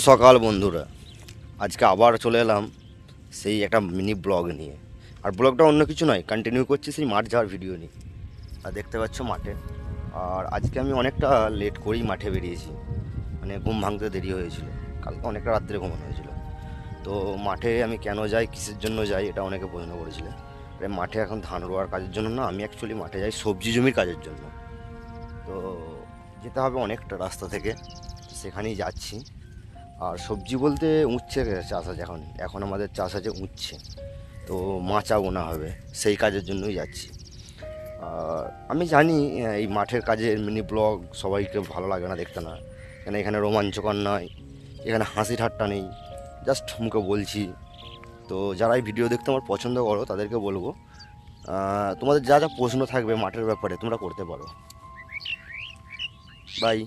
সকাল বন্ধুরা। আজকে আবার চলে এলাম সেই একটা মিনি ব্লগ নিয়ে। আর ব্লগটা অন্য কিছু নয় কন্টিনিউ করছি সেই মাঠ যাওয়ার ভিডিও নিয়ে। আর দেখতে পাচ্ছ মাঠে। আর আজকে আমি অনেকটা লেট করেই মাঠে বেরিয়েছি। মানে ঘুম ভাঙতে দেরি হয়েছিল। কালকে অনেকটা রাত্রে ঘুমানো হয়েছিল। তো মাঠে আমি কেন যাই, কিসের জন্য যাই, এটা অনেকে প্রশ্ন করেছিলেন। আরে মাঠে এখন ধান রোয়ার কাজের জন্য না, আমি অ্যাকচুয়ালি মাঠে যাই সবজি জমির কাজের জন্য। তো যেতে হবে অনেকটা রাস্তা থেকে, সেখানেই যাচ্ছি। আর সবজি বলতে উচ্ছে চাষ আছে এখন। এখন আমাদের চাষ আছে উচ্ছে। তো মাচা বোনা হবে, সেই কাজের জন্যই যাচ্ছি। আমি জানি এই মাঠের কাজের মিনি ব্লগ সবাইকে ভালো লাগে না, দেখতে না। কেন এখানে রোমাঞ্চকর নয়, এখানে হাসি ঠাট্টা নেই। জাস্ট মুখে বলছি। তো যারা এই ভিডিও দেখতে আমার পছন্দ করো, তাদেরকে বলব তোমাদের যা যা প্রশ্ন থাকবে মাঠের ব্যাপারে তোমরা করতে পারো। বাই